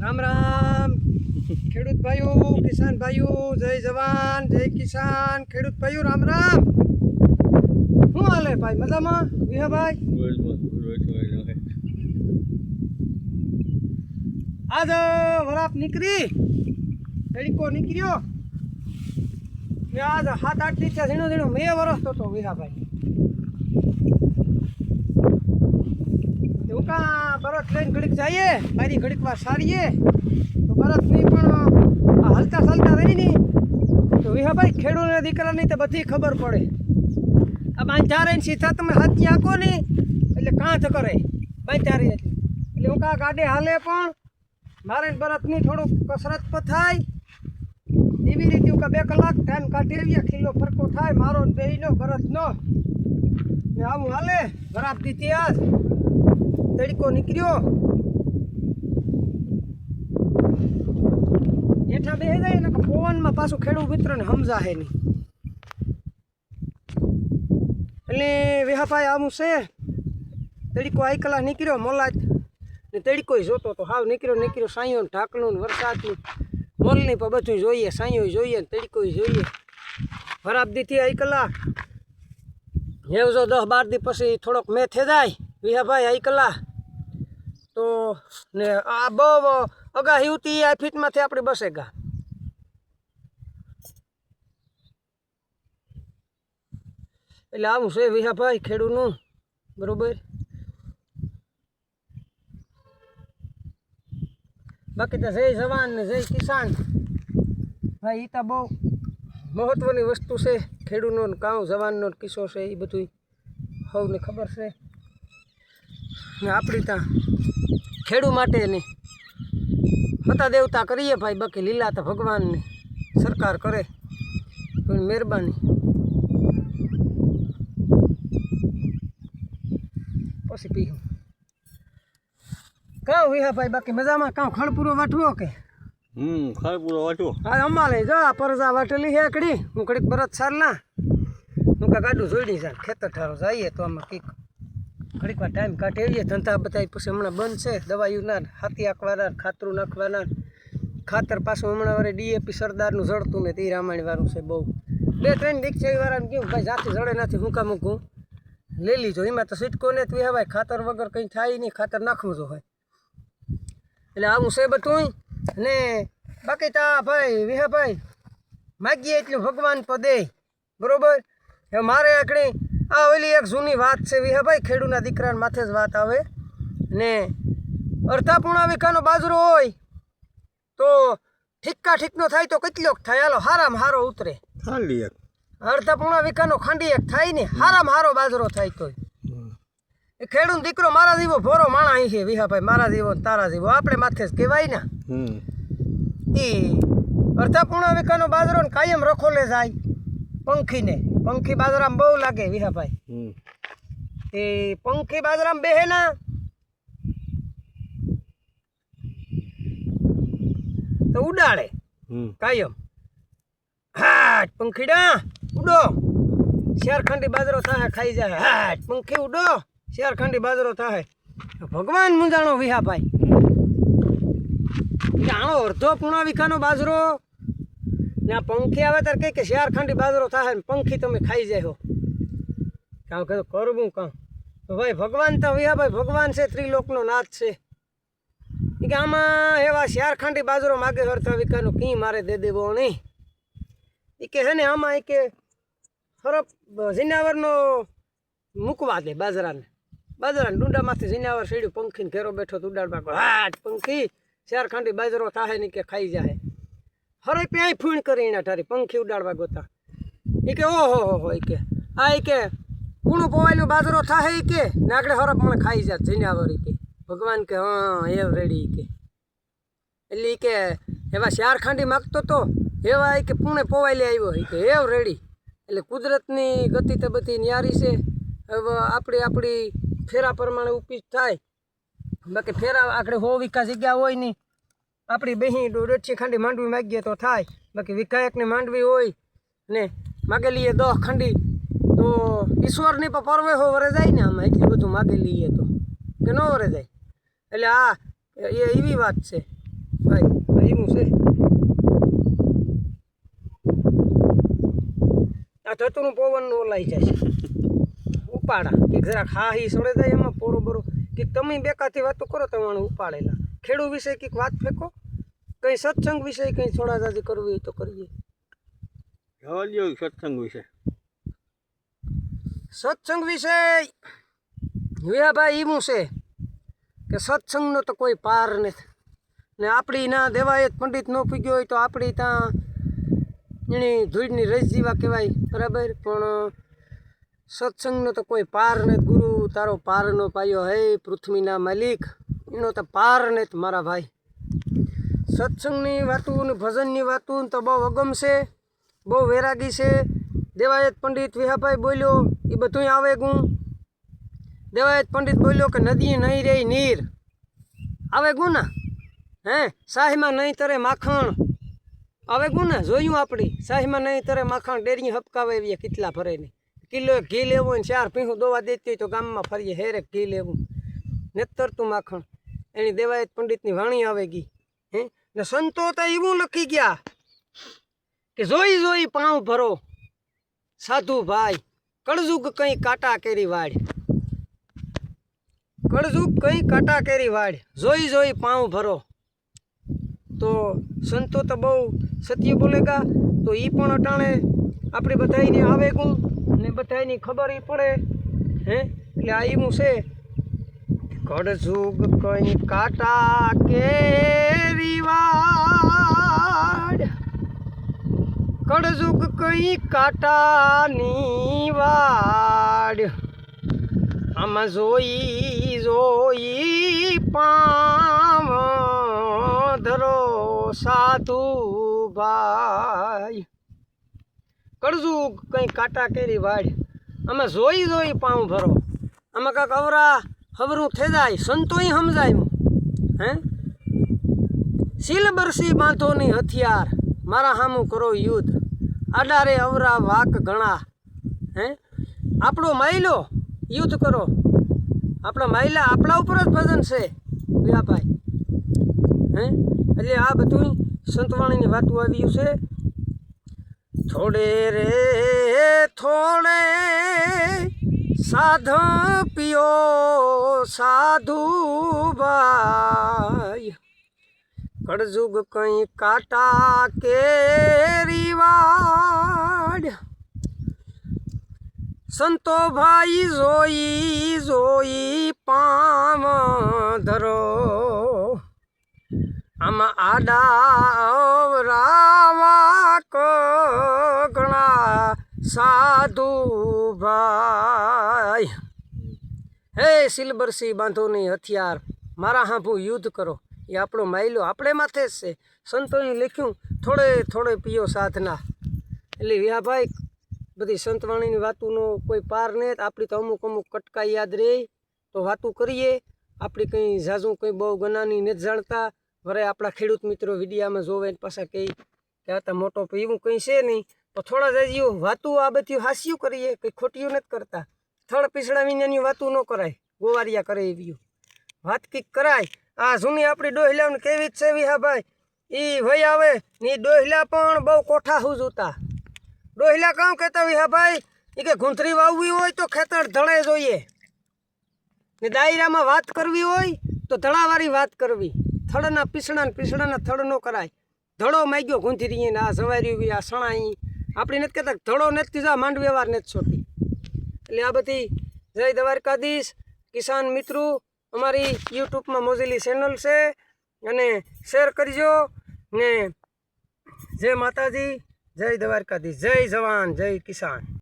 રામ રામ. ખેડૂત ભાઈઓ, કિસાન ભાઈઓ, જય જવાન, જય કિસાન. ખેડૂત ભાઈઓ, રામ રામ. શું હાલે ભાઈ? મજામાં? વિહાભાઈ આજ વરાપ નીકળી. તડીકો નીકળ્યો. આજ સાત આઠથી ઝીણો ઝીણો મેં વરસતો હતો વીરાભાઈ કા બરત લઈને ઘડીક જઈએ મારી ઘડીક વાર સારીએ, તો બરતની પણ હલતા ચાલતા રહી ની તો વિહાભાઈ ખેડૂતના દીકરાની તો બધી ખબર પડે. આ બાંધા રહીને સીધા તમે હાથી આંકો ને એટલે કાંથ કરે બાંધા રહી એટલે હું કા ગાડે હાલે પણ મારે બરતની થોડુંક કસરત પણ થાય એવી રીતે કા બે કલાક ટાઈમ કાઢી આવીએ ખીલો ફરકો થાય, મારો ને બેયનો ભરતનો ને આવું હાલે બરાબ ઇતિહાસ તડકો નીકળ્યો. હેઠા બે જાય ને પવનમાં પાછું ખેડૂત મિત્રોને સમજાશે નહીં. એટલે વિહાભાઈ આવું છે, તડકો આઈ કલાક નીકળ્યો મોલાજ ને તડકો જોતો તો હાવ નીકળ્યો નીકળ્યો સાંયો ઢાકણું વરસાદનું. મોલની પણ બધું જોઈએ સાંયો જોઈએ તડકો જોઈએ. ખરાબ દીથી આઈ કલા હેવજો દસ બાર દી પછી થોડોક મેં થઈ જાય, વિહાભાઈ આઈ કલા તો ને આ બહુ અગાહી ઉતી આ ફીટમાંથી આપણે બસેગા એટલે આવું છે વિહાભાઈ ખેડૂનું, બરોબર? બાકી તો જય જવાન ને જય કિસાન. ભાઈ એ તો બહુ મહત્વની વસ્તુ છે. ખેડૂતનો ને કાં જવાનનો કિસ્સો છે એ બધું સૌને ખબર છે. ને આપણી ત્યાં ખેડૂ માટેની હતા દેવતા કરીએ ભાઈ, બાકી લીલા તો ભગવાનની સરકાર કરે. મહેરબાની. પછી પીવું કાં વિહા ભાઈ બાકી મજામાં? કાં ખડપુરો વાટવો કે? હમ ખડપુરો વાટવો. આ હા અમારે જો આ પરજા વાટેલી હે કડી હું કડીક બરત સાર ના હું કા ગાડું જોડી જાય ખેતર ઠારો જઈએ તો આમાં કીક ઘડીક વાર ટાઈમ કાઢી આવીએ. ધંધા બધા પછી હમણાં બંધ છે. દવાયું ના હાથી આંકવાના ખાતરું નાખવાના. ખાતર પાછું હમણાં વારે ડીએપી સરદારનું જડતું ને તે રામાયણ વાળું છે બહુ. બે ત્રણ દીક્ષાઈ વાળાને કહ્યું ભાઈ જાતે જડે નથી હું મૂકું. લઈ લીજો. એમાં તો સીટકો ને તું હવાય ખાતર વગર કંઈ થાય નહીં. ખાતર નાખવું જો હોય. એટલે આવું છે બધું ને બાકી તા ભાઈ વિહાભાઈ માગીએ એટલું ભગવાન પદે બરાબર? હવે મારે આકડી આ ઓલી એક જૂની વાત છે વિહાભાઈ ખેડૂના દીકરાના માથે જ વાત આવે. ને અર્ધાપૂર્ણા વિખાનો બાજરો હોય તો ઠીક્કા ઠીકનો થાય તો કેટલોક થાય? હાલો હારામાં હારો ઉતરે. એક. અર્ધાપૂર્ણા વિખાનો ખાંડી એક થાય ને હારામાં હારો બાજરો થાય તોય. ખેડૂત દીકરો મારા જેવો ભોરો માણા અહીં છે વિહાભાઈ મારા જેવો તારા જેવો. આપણે માથે જ કહેવાય ને. એ અર્ધાપૂર્ણ વિકાનો બાજરો ને કાયમ રખોલે જાય પંખીને. પંખી બાજરામાં બહુ લાગે વિહાભાઈ. એ પંખી બાજરામાં બેહે ના. તો ઉડાડે કાયમ. હાટ પંખીડા ઉડો. શેરખંડી બાજરો થાય ખાઈ જાય. હાટ પંખી ઉડો. શેરખંડી બાજરો થાય. ભગવાન મુંજાણો વિહાભાઈ જાણો અડધો પૂણા વિખાનો બાજરો. ને આ પંખી આવે ત્યારે કઈ કે શેરખંડી બાજરો થાય ને પંખી તમે ખાઈ જાય કાં કે કરવું કામ. તો ભાઈ ભગવાન તો વિહાભાઈ ભગવાન છે, ત્રિલોકનો નાથ છે. કે આમાં એવા શેરખંડી બાજરો માગે અર્ધા વિખાનો કી મારે દે દેવો નહીં. એ કે છે ને આમાં એ કે હરફ જીનાવરનો મૂકવા દે બાજરાને. બાજરાને ડુંડામાંથી જીનાવર સીડ્યું પંખીને ઘેરો બેઠો તો ઉડાડવા કહો, હાટ પંખી શેરખંડી બાજરો થાય ને કે ખાઈ જાય હરે પ્યાંય ફૂણ કરી એના ઠારી પંખી ઉડાડવા ગોતા. એ કે ઓહો હો હો એ કે. આ એ કે કૂણું પોવાયેલું બાજરો એ કે નાગડે હરે પણ ખાઈ જાય જીનાવર કે. ભગવાન કે હા એ રેડી કે. એટલે એ કે એવા શારખાંડી માગતો તો એવા ઈ કે પૂણે પોવાયેલી આવ્યો એ કે એવ રેડી. એટલે કુદરતની ગતિ તો બધી ન્યારી છે. હવે આપણી આપણી ફેરા પ્રમાણે ઉપીજ થાય. બાકી ફેરા આગળ હો વિકાસ જગ્યા હોય નહીં આપણી બહી દોઢી ખાંડી માંડવી માગીએ તો થાય. બાકી વિકાયકને માંડવી હોય ને માગેલી એ દહ ખંડી, તો ઈશ્વરની પણ પરવે હો વરે જાય ને આમાં. એટલું બધું માગેલી એ તો. કે ન વરે જાય. એટલે આ એ એવી વાત છે. ભાઈ એવું છે. આ થતુંનું પવનનું ઓલાઈ જાય છે. ઉપાડા. કે જરા ખાહી સડે જાય એમાં પોરો બોરો. કે તમે બેકાથી વાતો કરો તમારે ઉપાડેલા. ખેડૂ વિશે કંઈક વાત ફેંકો. કંઈ સત્સંગ વિશે કંઈ થોડા દાદી કરવી હોય તો કરીએ. સત્સંગ વિશે. સત્સંગ વિશે વિહાભાઈ એવું છે કે સત્સંગનો તો કોઈ પાર નથી. ને આપણી ના દેવાયત પંડિત ન પૂગ્યો હોય તો આપણી ત્યાં એની ધૂળની રસ જેવા કહેવાય. બરાબર? પણ સત્સંગનો તો કોઈ પાર નથી ગુરુ. તારો પારનો પાયો હે પૃથ્વીના માલિક. એનો તો પાર નથી મારા ભાઈ. સત્સંગની વાતું ને ભજનની વાતું તો બહુ અગમ છે, બહુ વૈરાગી છે. દેવાયત પંડિત વિહાભાઈ બોલ્યો એ બધું આવે ગું દેવાયત પંડિત બોલ્યો કે નદી નહીં રહી નીર. આવે ગું ને હે? શાહીમાં નહીં તરે માખણ. આવે ગું ને જોયું આપણી? શાહીમાં નહીં તરે માખણ. ડેરી હપકાવે એવી કેટલા ફરે નહીં કિલો ઘી લેવું ને ચાર પીહું દોવા દેતી હોય તો ગામમાં ફરીએ હેરેક ઘી લેવું. ને તરતું માખણ. એની દેવાયત પંડિતની વાણી આવે ગઈ હે? ને સંતો તો એવું લખી ગયા કે જોઈ જોઈ પાઉં ભરો. સાધુ ભાઈ, કળજુગ કંઈ કાંટા કેરી વાડ કળજુગ કંઈ કાંટા કેરી વાડ જોઈ જોઈ પાઉં ભરો. તો સંતો તો બહુ સત્ય બોલેગા તો એ પણ અટાણે આપણે બધાને આવે ગું ને બધાની ખબર પડે. હે? એટલે આ ઈમું છે. કળજુગ કઈ કાટા કેરી વાડ. કડઝુગ કઈ કાટાની વાડ. આમાં જોઈ જોઈ પામ ધરો સાધુ ભાઈ. કળજુગ કંઈ કાંટા કેરી વાડ. અમે જોઈ જોઈ પાઉં ભરો. અમે કાંક અવરા હવરું થઈ જાય, સંતોય સમજાયું. હે? સિલબરસી બરસી બાંધોની હથિયાર, મારા સામું કરો યુદ્ધ. આડારે અવરા વાક ઘણા હે? આપણો માયલો, યુદ્ધ કરો. આપણા માયલા આપણા ઉપર જ ભજન છે વ્યાભાઈ હે? એટલે આ બધું સંતવાણીની વાતું આવ્યું છે. થોડે રે, થોડે સાધ પિયો, સાધુ ભાઈ. કળજુગ કઈ કાટા કે વાડ સંતો ભાઈ જોઈ જોઈ પામ ધરો. આમાં આડા રાવા કગણા સાધુ ભાઈ. હે સિલબરસી બાંધોની હથિયાર, મારા હાંભું યુદ્ધ કરો. એ આપણો માયલો આપણે માથે જ છે. સંતોએ લખ્યું, થોડે થોડે પીઓ સાધના. એટલે વિહાભાઈ, બધી સંતવાણીની વાતોનો કોઈ પાર ને આપણી તો અમુક અમુક કટકા યાદ રહે તો વાતો કરીએ. આપણી કંઈ ઝાઝું, કંઈ બહુ ગનાની નથી જાણતા. વરે આપણા ખેડૂત મિત્રો વિડીયામાં જોવે પાછા કહે કે આ મોટો પીવું કંઈ છે નહીં. તો થોડા જાજીઓ વાતું આ બધી હાસ્યું કરીએ, કંઈ ખોટિયું નથી કરતા. થળ પીસડા વિનાની વાતું ન કરાય, ગોવારિયા કરે એવી વાત કંઈક કરાય, આ જૂની આપણી ડોહલાને કેવી જ છે વિહાભાઈ એ ભાઈ આવે ને ડોહલા પણ બહુ કોઠા હું જોતા. ડોહલા કામ કહેતા વિહાભાઈ એ કે ગુંથરી વાવવી હોય તો ખેતર ધણે જોઈએ. ને દાયરામાં વાત કરવી હોય તો ધણાવાળી વાત કરવી. થળના પીસણા ને પીસણાના થળ ન કરાય. ધડો માગ્યો ગુંથરીએ ને આ સવારી આ સણાઈ. આપણે નથી કહેતા ધડો નથી જા માંડ વ્યવહાર નથી છોડતી એટલે આ બધી જય દ્વારકાધીશ, કિસાન મિત્રો, અમારી યુટ્યુબમાં મોજેલી ચેનલ છે. અને શેર કરજો. ને જય માતાજી, જય દ્વારકાધીશ, જય જવાન, જય કિસાન.